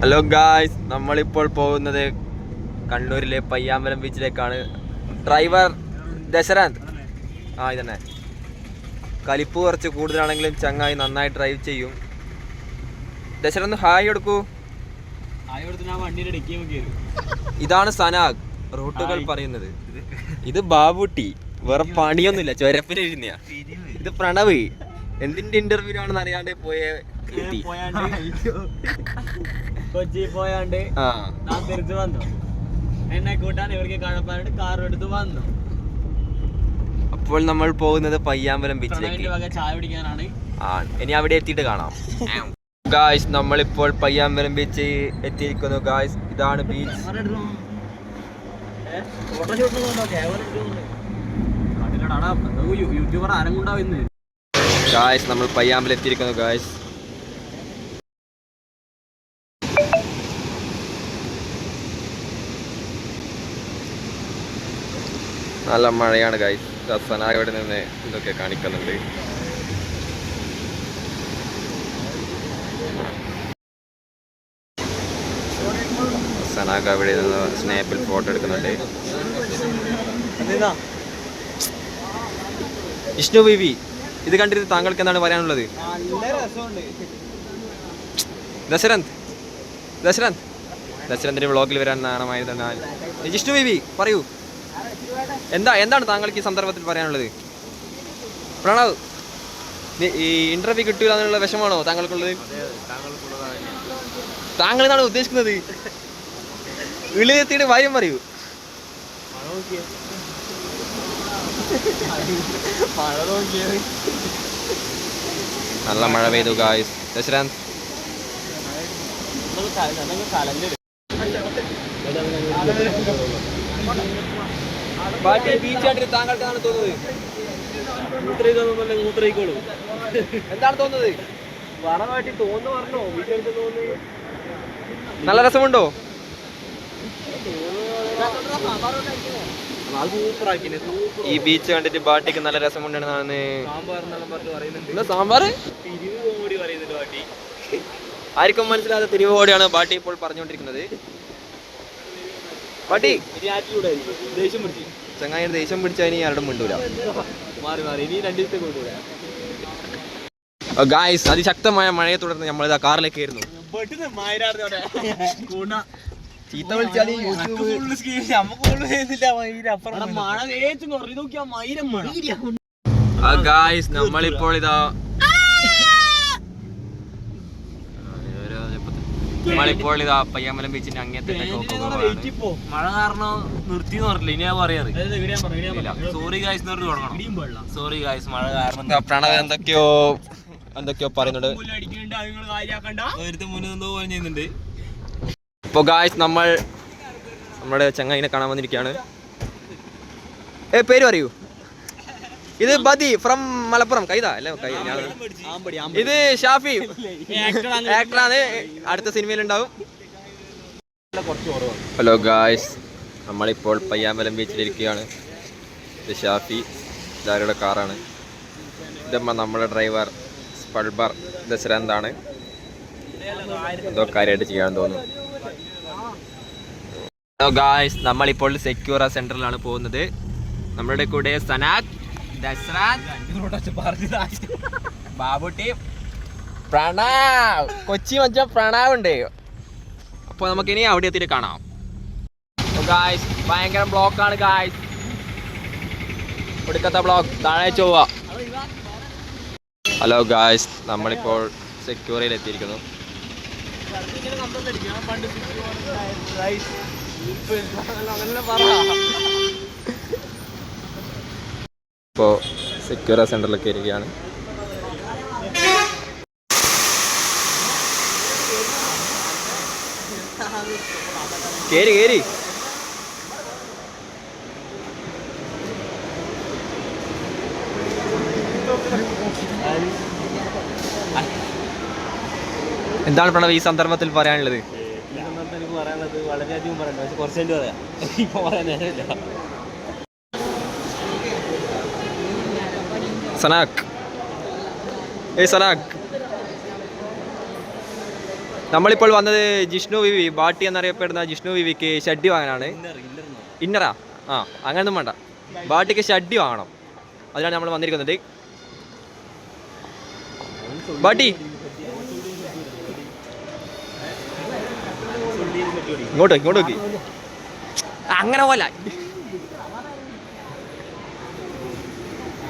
Hello guys നമ്മളിപ്പോൾ പോകുന്നത് കണ്ണൂരിലെ പയ്യാമ്പലം ബീച്ചിലേക്കാണ് ഡ്രൈവർ ദശരഥ് ആ ഇതന്നെ. കലിപ്പ് കുറച്ച് കൂടുതലാണെങ്കിലും ചങ്ങായി നന്നായി ഡ്രൈവ് ചെയ്യും. ദശരഥ് ഹായ് എടുക്കൂ ഇതാണ് സനാഗ്. റൂട്ടുകൾ. പറയുന്നത്. ഇത് ബാബുട്ടി. വേറെ പണിയൊന്നുമില്ല. ചുരപ്പിന് ഇരുന്നയാ. ഇത് പ്രണവ്. എന്തിന്റെ ഇന്റർവ്യൂ ആണെന്ന് അറിയാണ്ട് പോയേ കൊച്ചി പോയാണ്ട് ഞാൻ തിരിച്ചു വന്നു. എന്നെ കൂട്ടാൻ ഇവർക്ക് കഴപ്പായിട്ട് കാർ എടുത്ത് വന്നു. അപ്പോൾ നമ്മൾ പോകുന്നത് പയ്യാമ്പലം ബീച്ചിലേക്ക് ചായ പിടിക്കാനാണ് ആ ഇനി അവിടെ എത്തിയിട്ട് കാണാം. ഗായ്സ് നമ്മളിപ്പോൾ പയ്യാമ്പലം ബീച്ച് എത്തിയിരിക്കുന്നു. ഗായ്സ് ഇതാണ് ബീച്ച് ഗായ്സ് നമ്മൾ പയ്യാമ്പലം എത്തിയിരിക്കുന്നു. ഗായ്സ് നല്ല മഴയാണ് ഗൈസ് സനാഗ ഇവിടെ നിന്ന് ഇതൊക്കെ കാണിക്കുന്നുണ്ട്. സനാഗ ഇവിടെ നിന്ന് സ്നാപ്പിൽ ഫോട്ടോ എടുക്കുന്നുണ്ട്. വിഷ്ണു ബീവി ഇത് കണ്ടിട്ട് താങ്കൾക്ക് എന്താണ് പറയാനുള്ളത്? ദശരഥ് ദശരഥ്. ദശരഥിന്റെ വ്ളോഗിൽ വരാൻ നാണമായിരുന്നു ജിഷ്ണു ബി വി പറയൂ. എന്താ എന്താണ് താങ്കൾക്ക് ഈ സന്ദർഭത്തിൽ പറയാനുള്ളത്? പ്രണവ് ഈ ഇന്റർവ്യൂ കിട്ടില്ല എന്നുള്ള വിഷമാണോ താങ്കൾക്കുള്ളത്? താങ്കൾ എന്താണ് ഉദ്ദേശിക്കുന്നത്. വിളിയെത്തിയിട്ട് ഭയം പറയൂ. നല്ല മഴ പെയ്തു ഗായ്സ് ദശരന്ത് കലഞ്ഞിട് ബീച്ച് ബീച്ചായിട്ട് താങ്കൾക്ക് എന്താണ് തോന്നുന്നത്? മൂത്രയിക്കൊന്നുമല്ല മൂത്രയിക്കോളൂ എന്താണ് തോന്നുന്നത്? പറവാട്ടി തോന്നു പറഞ്ഞോ? വീട്ടിലെടുത്ത് തോന്നി നല്ല രസമുണ്ടോ? ഈ ബീച്ച് കണ്ടിട്ട് ബാട്ടിക്ക് നല്ല രസമുണ്ടെന്നാണ്. സാമ്പാർ ആർക്കും മനസ്സിലാത്ത തിരുവോടെയാണ് ബാട്ടി ഇപ്പോൾ പറഞ്ഞുകൊണ്ടിരിക്കുന്നത്. ദേഷ്യം പിടിച്ച്. ചങ്ങായി ദേഷ്യം പിടിച്ചാൽ ഇനി ആരുടെ മിണ്ടൂല. മാറി മാറി. ഇനി രണ്ടു ദിവസത്തെ കൊണ്ടുപോരാ ഗായ്സ് അതിശക്തമായ മഴയെ തുടർന്ന് നമ്മൾ ഇതാ കാറിലേക്ക് ആയിരുന്നു ചീത്ത വിളിച്ചാൽ ഗായ്സ് നമ്മളിപ്പോൾ ഇതാ നമ്മളിപ്പോൾ ഇതാ പയ്യാമ്പലം ബീച്ചിന്റെ അങ്ങേത്തെ മഴ കാരണം നിർത്തി പറഞ്ഞില്ല ഇനി ഞാൻ പറയാറ്. സോറി ഗായ്സ് എന്ന് പറഞ്ഞ് തുടങ്ങണം. സോറി ഗായ്സ് മഴ കാരണം പ്രണവ് എന്തൊക്കെയോ എന്തൊക്കെയോ പറയുന്നുണ്ട്. ചെയ്യുന്നുണ്ട്. ഇപ്പോൾ ഗായ്സ് നമ്മൾ നമ്മുടെ ചങ്ങായിനെ കാണാൻ വന്നിരിക്കുകയാണ്. ഏ പേര് പറയൂ. ഇത് ബദി ഫ്രം മലപ്പുറം. കൈതാ അല്ലേ? കൈ ഇത് ഷാഫി. ആക്ടറാണ് അടുത്ത സിനിമയിൽ ഉണ്ടാവും. ഹലോ ഗായ്സ് നമ്മളിപ്പോൾ പയ്യാമ്പലം ബീച്ചിലിരിക്കുകയാണ് ഇത് ഷാഫി. ഇതാരുടെ കാറാണ് ഇതമ്മ നമ്മുടെ ഡ്രൈവർ സ്പൾബർ ദശരന്താണ് എന്തോ കാര്യമായിട്ട് ചെയ്യാൻ തോന്നുന്നു. ഹലോ ഗായ്സ് നമ്മളിപ്പോൾ സെക്യൂറ സെന്ററിലാണ് പോകുന്നത്. നമ്മളുടെ കൂടെ സനാഗ് ബാബുട്ടി പ്രണവ്. കൊച്ചി മച്ച പ്രണവ് ഉണ്ട് അപ്പൊ നമുക്ക് ഇനി അവിടെ എത്തിയിട്ട് കാണാം. ഗായ്സ് ഭയങ്കര ബ്ലോക്കാണ് ഗായ്സ് ഒടുക്കത്തെ ബ്ലോക്ക് താഴെ ചൊവ്വ. ഹലോ ഗായ്സ് നമ്മളിപ്പോൾ സെക്യൂറിയിൽ എത്തിയിരിക്കുന്നു. ഇപ്പോൾ സെക്യൂറ സെന്ററിലൊക്കെ ഇരിക്കുകയാണ്. കേരി കേരി എന്താണ് പ്രണവ് ഈ സന്ദർഭത്തിൽ പറയാനുള്ളത്? ഈ എനിക്ക് പറയാനുള്ളത് വളരെയധികം പറയണ്ട പക്ഷെ കുറച്ചേ പറയാം. ഇപ്പൊ പറയാൻ നേരമില്ല. സനാക്ക് ഏയ് സനാക്ക് നമ്മളിപ്പോൾ വന്നത് ജിഷ്ണു വിവി ബാട്ടി എന്നറിയപ്പെടുന്ന ജിഷ്ണു വിവിക്ക് ഷഡ്ഡി വാങ്ങാനാണ്. ഇന്നറാ? ആ അങ്ങനൊന്നും വേണ്ട. ബാട്ടിക്ക് ഷഡ്ഡി വാങ്ങണം. അതിനാണ് നമ്മൾ വന്നിരിക്കുന്നത്. ബാട്ടി. ഇങ്ങോട്ട് ഇങ്ങോട്ടോ ഇങ്ങോട്ട് നോക്കി. അങ്ങനെ പോലെ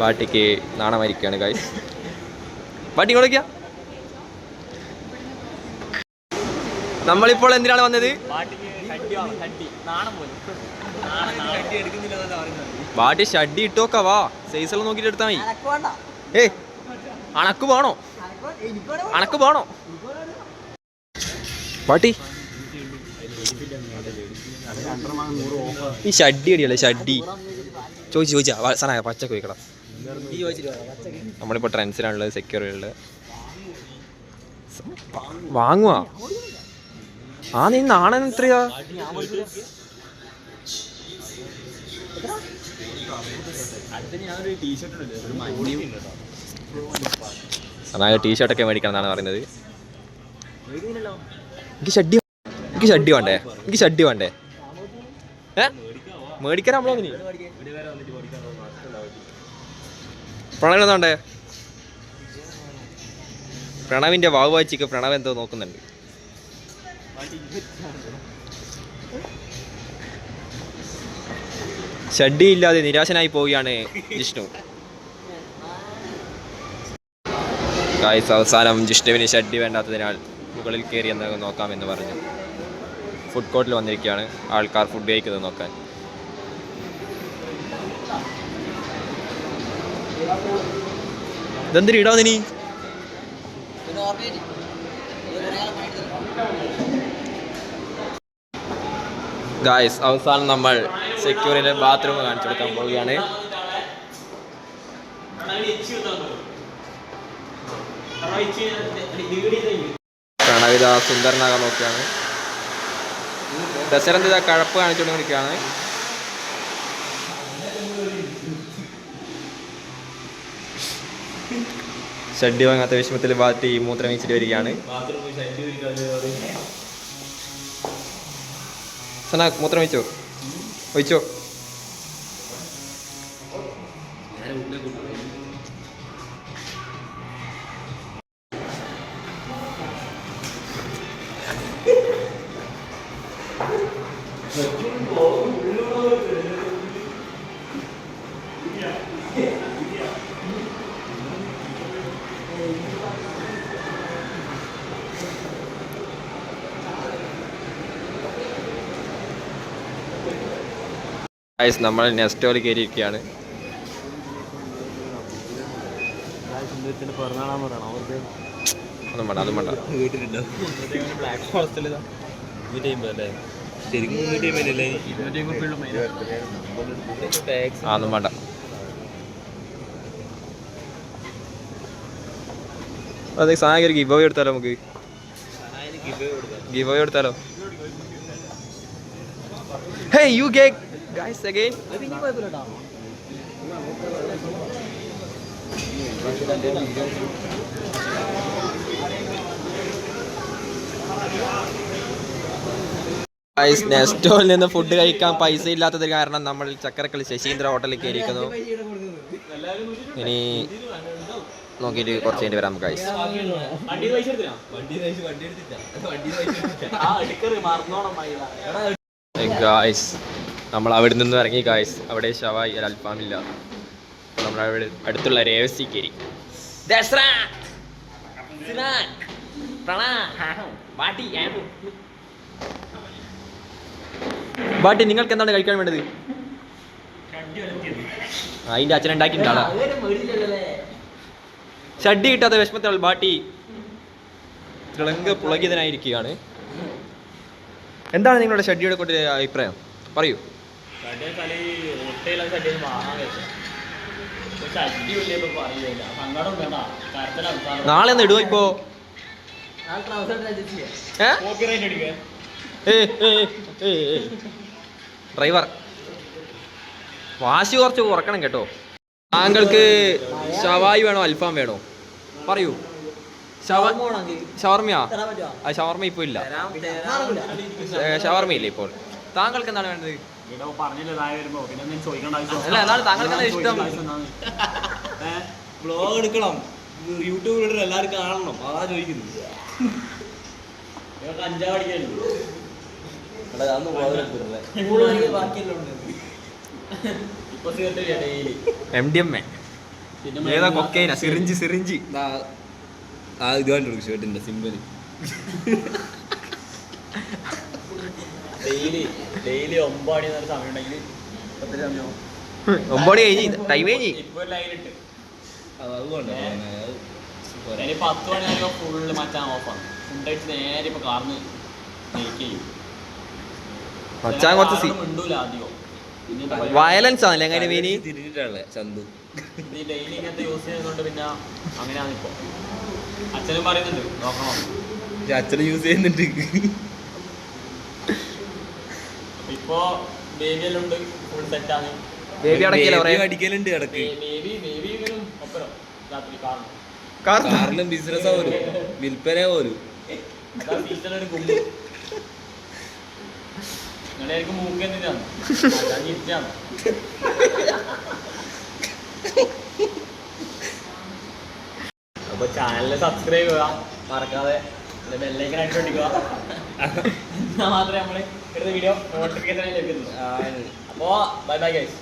ബാട്ടിക്ക് നാണമായിരിക്കുകയാണ് കായ് വാട്ടി കൊടുക്കുക നമ്മളിപ്പോൾ എന്തിനാണ് വന്നത്? വാട്ടി ഷഡ്ഡി ഇട്ടോക്ക വാ. സൈസെല്ലാം നോക്കിയിട്ട് എടുത്താൽ മതി. ഏ അണക്ക് പോണോ അണക്ക് പോണോ വാട്ടി. ഈ ഷഡ്ഡി അടിയല്ലേ ഷഡ്ഡി. ചോദിച്ചു ചോദിച്ചാ. സാറേ പച്ചക്ക് ചോദിക്കടാ നമ്മളിപ്പോൾ ട്രെൻസിലാണുള്ളത് സെക്യൂറിറ്റിയുള്ളത് വാങ്ങുക ആ നീ നാണൻ എത്രയാ? സനായ ടീഷർട്ടൊക്കെ മേടിക്കണം എന്നാണ് പറയുന്നത്. എനിക്ക് ഷഡ്ഡി എനിക്ക് ഷഡ്ഡി വേണ്ടേ? എനിക്ക് ഷഡ്ഡി വേണ്ടേ? ഏ? മേടിക്കാൻ നമ്മളോ നീ പ്രണവ് എന്താണ്ടേ പ്രണവിന്റെ വാവ് വായിച്ചിക്ക് പ്രണവ് എന്തോ നോക്കുന്നുണ്ട്. ഷഡ്ഡി ഇല്ലാതെ നിരാശനായി പോവുകയാണ് ജിഷ്ണു. ഗായ്സ് അവസാനം ജിഷ്ണുവിന് ഷഡ്ഡി വേണ്ടാത്തതിനാൽ മുകളിൽ കയറി എന്ന് നോക്കാമെന്ന് പറഞ്ഞു. ഫുഡ് കോർട്ടിൽ വന്നിരിക്കുകയാണ്. ആൾക്കാർ ഫുഡ് കഴിക്കുന്നത് നോക്കാൻ. ഇതെന്തിനു ഇടാ നീ? ഗായ്സ് അവസാനം നമ്മൾ സെക്യൂരിന്റെ ബാത്റൂം കാണിച്ചു കൊടുക്കാൻ പോവുകയാണ്. പ്രണവിത സുന്ദരനാകാൻ നോക്കിയാണ് ദശരഥ കഴപ്പ് കാണിച്ചുകൊണ്ടിരിക്കുകയാണ്. ഷഡ്ഡി വാങ്ങാത്ത വിഷമത്തിൽ ബാറ്റി മൂത്രം വെച്ചിട്ട് വരികയാണ്. സന മൂത്രം വെച്ചോ ഒഴിച്ചോ? ഗൈസ് നമ്മൾ നെസ്റ്റോയിൽ കയറിയിരിക്കുകയാണ്. അതും വേണ്ട അതും വേണ്ട. ആ ഒന്നും വേണ്ട. അതെ സാധനം ഒരു അവേ എടുത്താലോ നമുക്ക്? അവേ എടുത്താലോ? ഹേ യു ഗേക്ക് ഗൈസ് അഗൈൻ ഗൈസ് നെസ്റ്റോയിൽ നിന്ന് ഫുഡ് കഴിക്കാൻ പൈസ ഇല്ലാത്തത് കാരണം നമ്മൾ ചക്കരക്കളി ശശീന്ദ്ര ഹോട്ടലിൽ കയറിയിരിക്കുന്നു. ഇനി നോക്കിയിട്ട് കുറച്ച് കഴിഞ്ഞ് വരാം ഗൈസ് ഗായ്സ് നമ്മൾ അവിടെ നിന്ന് ഇറങ്ങി ഗായ്സ് അവിടെ ഷവായി അൽഫാമില്ല. നമ്മൾ അവിടെ അടുത്തുള്ള രേവസി കയറി ബാട്ടി നിങ്ങൾക്ക് എന്താണ് കഴിക്കാൻ വേണ്ടത്? അതിന്റെ അച്ഛൻ ഉണ്ടാക്കിയിട്ടുണ്ടാ ഷഡ്ഡി കിട്ടാത്ത വിഷമത്തിൽ ബാട്ടി തിളങ്ക പുളകിതനായിരിക്കുകയാണ് എന്താണ് നിങ്ങളുടെ ഷഡ്ഡിയുടെ കൂടെ അഭിപ്രായം? പറയൂ. നാളെ ഒന്ന് ഇടുവോ ഇപ്പോ? ഏ? നാളെ ഒന്ന് ഇടുവോ ഇപ്പോ ഡ്രൈവർ വാശി കുറച്ച് കുറക്കണം കേട്ടോ. താങ്കൾക്ക് ഷവായി വേണോ അൽഫാം വേണോ? പറയൂ. ഷവ- ഷവർമയാ? ഇപ്പൊ ഷവർമ ഇപ്പോൾ ഇല്ല. തരാം, നടക്കൂല. ഏ, ഷവർമ ഇല്ല ഇപ്പോൾ? താങ്കൾക്ക് എന്താണ് വേണ്ടത്? ഇവിടെ പറഞ്ഞില്ല താഴെ വരുമ്പോ? പിന്നെ എന്തെങ്കിലും ചോദിക്കേണ്ട ആവശ്യം അല്ല എന്നാലും താങ്കൾക്ക് എന്താ ഇഷ്ടം. വ്ളോഗ് എടുക്കണം. യൂട്യൂബിൽ എല്ലാവരും കാണണം. അതാ ചോദിക്കുന്നത്. ഇവർക്ക് അഞ്ചാം പഠിക്കാനുണ്ട് കൂടുതലാണെങ്കിൽ ബാക്കിയെല്ലാം ഉണ്ട്. ഇപ്പൊ cigarette daily M D M A ഏതാ കൊക്കൈന സിറിഞ്ച് സിറിഞ്ച്. ആ ഇത് കണ്ടു ഷർട്ടിന്റെ സിമ്പിൾ ഡെയിലി ഡെയിലി ഒമ്പത് മണി സമയം ഉണ്ടെങ്കിൽ പത്തിന് സമയം ഒമ്പത് കഴിഞ്ഞ് ടൈം കഴിഞ്ഞ്. ഇപ്പൊ ലൈൻ ഇട്ട്. അതുകൊണ്ട് ഇനി പത്ത് മണി ആകുമ്പോൾ ഫുള്ള് മച്ചാൻ ഓഫാണ് ഫുഡ് അടിച്ച് നേരെ ഇപ്പൊ കാർന്ന് മച്ചാൻ കുറച്ച് സി മിണ്ടൂല അധികം. വയലൻസ് ആണല്ലേ അങ്ങനെ മീനി? തിരിഞ്ഞിട്ടാണല്ലേ ചന്തു? ഡെയിലി ഇങ്ങനത്തെ യൂസ് ചെയ്യുന്നതുകൊണ്ട് പിന്നെ അങ്ങനെയാണ് ഇപ്പൊ. അച്ഛനും പറയുന്നുണ്ട് നോക്കണം. അച്ഛനും യൂസ് ചെയ്യുന്നുണ്ട്. ഇപ്പൊ ബേബി എല്ലാം ഉണ്ട്. ഫുൾ സെറ്റ് ആണ്. ബേബി അടിക്കലുണ്ട് ഇടയ്ക്ക്. ബേബി ബേബി ഇവരും ഒപ്പരം. രാത്രി കാണും കാറിലും ബിസിനസ് പോലും വിൽപ്പന പോലും അപ്പൊ ചാനൽ സബ്സ്ക്രൈബ് ചെയ്യുക. മറക്കാതെ. ബെല്ലേക്ക് അടിച്ചോണ്ടിക്കുക എന്നാ മാത്രമേ നമ്മൾ എടുത്ത വീഡിയോ നോട്ടിഫിക്കേഷൻ ലഭിക്കുന്നു. അപ്പോൾ ബൈ ബൈ ഗൈസ്